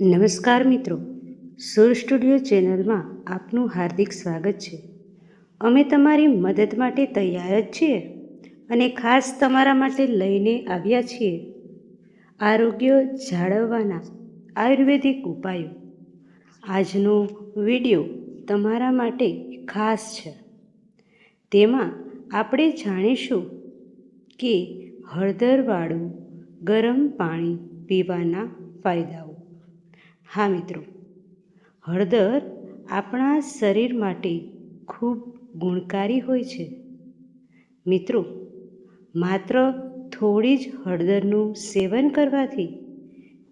નમસ્કાર મિત્રો. સુર સ્ટુડિયો ચેનલમાં આપનું હાર્દિક સ્વાગત છે. અમે તમારી મદદ માટે તૈયાર જ છીએ અને ખાસ તમારા માટે લઈને આવ્યા છીએ. આરોગ્ય જાળવવાના આયુર્વેદિક ઉપાયો. આજનો વિડિયો તમારા માટે ખાસ છે. તેમાં આપણે જાણીશું કે હળદરવાળું ગરમ પાણી પીવાના ફાયદાઓ. હા, મિત્રો. હળદર આપણા શરીર માટે ખૂબ ગુણકારી હોય છે. મિત્રો, માત્ર થોડી જ હળદરનું સેવન કરવાથી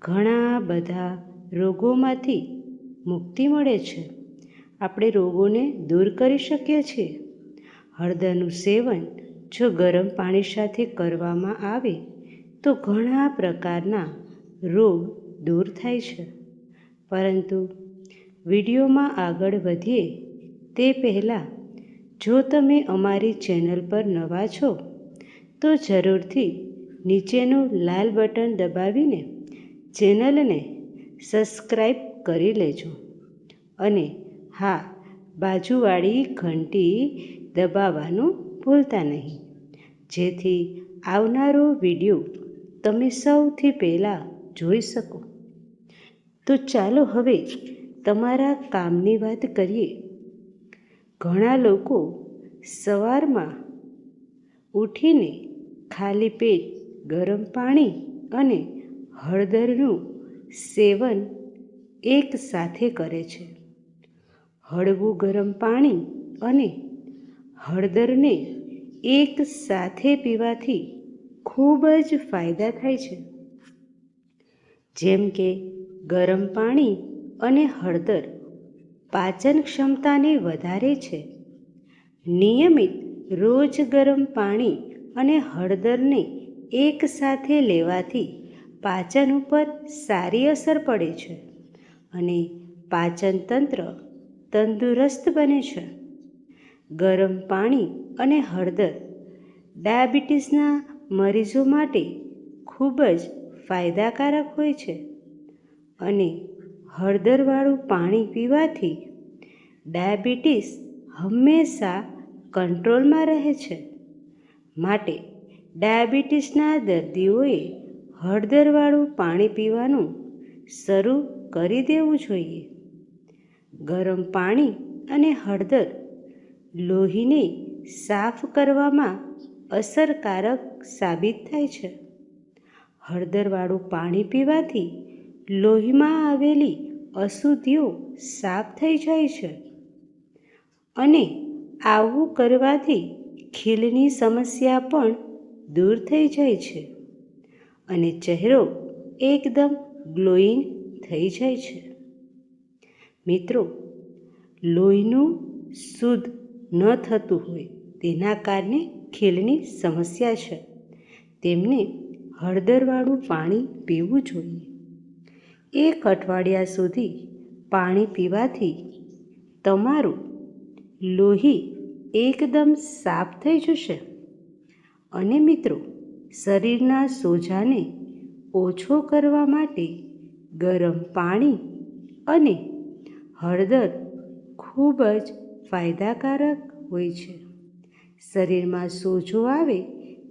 ઘણા બધા રોગોમાંથી મુક્તિ મળે છે. આપણે રોગોને દૂર કરી શકીએ છીએ. હળદરનું સેવન જો ગરમ પાણી સાથે કરવામાં આવે તો ઘણા પ્રકારના રોગ દૂર થાય છે. પરંતુ વિડીયોમાં આગળ વધીએ તે પહેલાં, જો તમે અમારી ચેનલ પર નવા છો, તો જરૂરથી નીચેનું લાલ બટન દબાવીને ચેનલને સબસ્ક્રાઈબ કરી લેજો અને હા, બાજુવાળી ઘંટી દબાવવાનું ભૂલતા નહીં. જેથી આવનારો વીડિયો તમે સૌથી પહેલાં જોઈ શકો. તો ચાલો હવે તમારા કામની વાત કરીએ. ઘણા લોકો સવારમાં ઉઠીને ખાલી પેટ ગરમ પાણી અને હળદરનું સેવન એક સાથે કરે છે. હળવું ગરમ પાણી અને હળદરને એક સાથે પીવાથી ખૂબ જ ફાયદા થાય છે. જેમ કે ગરમ પાણી અને હળદર પાચન ક્ષમતાને વધારે છે. નિયમિત રોજ ગરમ પાણી અને હળદરને એકસાથે લેવાથી પાચન ઉપર સારી અસર પડે છે અને પાચન તંત્ર તંદુરસ્ત બને છે. ગરમ પાણી અને હળદર ડાયાબિટીસના મરીઝો માટે ખૂબ જ ફાયદાકારક હોય છે. અને હળદરવાળું પાણી પીવાથી ડાયાબિટીસ હંમેશા કંટ્રોલમાં રહે છે. માટે ડાયાબિટીસના દર્દીઓએ હળદરવાળું પાણી પીવાનું શરૂ કરી દેવું જોઈએ. ગરમ પાણી અને હળદર લોહીને સાફ કરવામાં અસરકારક સાબિત થાય છે. હળદરવાળું પાણી પીવાથી લોહીમાં આવેલી અશુદ્ધિઓ સાફ થઈ જાય છે અને આવું કરવાથી ખીલની સમસ્યા પણ દૂર થઈ જાય છે અને ચહેરો એકદમ ગ્લોઈંગ થઈ જાય છે. મિત્રો, લોહીનું શુદ્ધ ન થતું હોય તેના કારણે ખીલની સમસ્યા છે. તેમને હળદરવાળું પાણી પીવું જોઈએ. એક અઠવાડિયા સુધી પાણી પીવાથી તમારું લોહી એકદમ સાફ થઈ જશે. અને મિત્રો, શરીરના સોજાને ઓછો કરવા માટે ગરમ પાણી અને હળદર ખૂબ જ ફાયદાકારક હોય છે. શરીરમાં સોજો આવે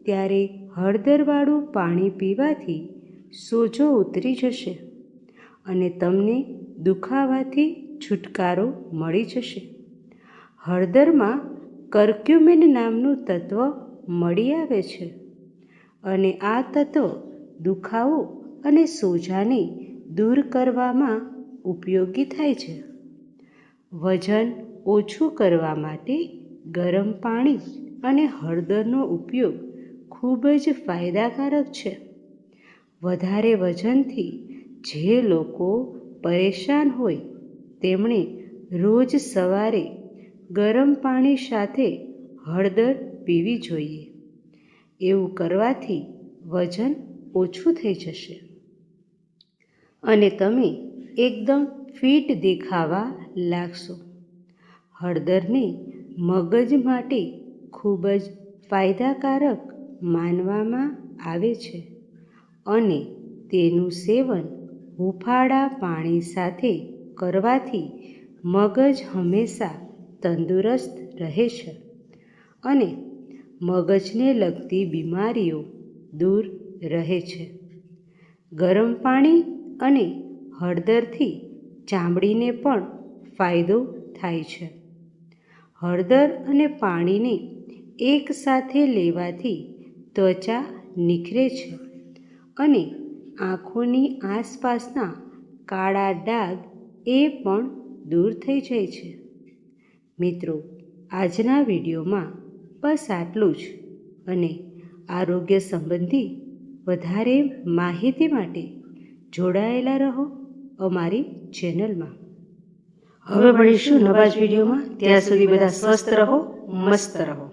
ત્યારે હળદરવાળું પાણી પીવાથી સોજો ઉતરી જશે. અને તમને દુખાવાથી છુટકારો મળી જશે. હળદરમાં કર્ક્યુમિન નામનું તત્વ મળી આવે છે અને આ તત્વ દુખાવો અને સોજાને દૂર કરવામાં ઉપયોગી થાય છે. વજન ઓછું કરવા માટે ગરમ પાણી અને હળદરનો ઉપયોગ ખૂબ જ ફાયદાકારક છે. વધારે વજનથી જે લોકો પરેશાન હોય, તેમણે રોજ સવારે ગરમ પાણી સાથે હળદર પીવી જોઈએ. એવું કરવાથી વજન ઓછું થઈ જશે. અને તમે એકદમ ફિટ દેખાવા લાગશો. હળદરને મગજ માટે ખૂબ જ ફાયદાકારક માનવામાં આવે છે. અને તેનું સેવન હુંફાળા પાણી સાથે કરવાથી મગજ હંમેશા તંદુરસ્ત રહે છે અને મગજને લગતી બીમારીઓ દૂર રહે છે. ગરમ પાણી અને હળદરથી ચામડીને પણ ફાયદો થાય છે. હળદર અને પાણીને એકસાથે લેવાથી ત્વચા નિખરે છે અને આંખોની આસપાસના કાળા ડાઘ એ પણ દૂર થઈ જાય છે. મિત્રો, આજના વિડીયોમાં બસ આટલું જ. અને આરોગ્ય સંબંધી વધારે માહિતી માટે જોડાયેલા રહો અમારી ચેનલમાં. હવે મળીશું નવા જ વિડીયોમાં. ત્યાં સુધી બધા સ્વસ્થ રહો, મસ્ત રહો.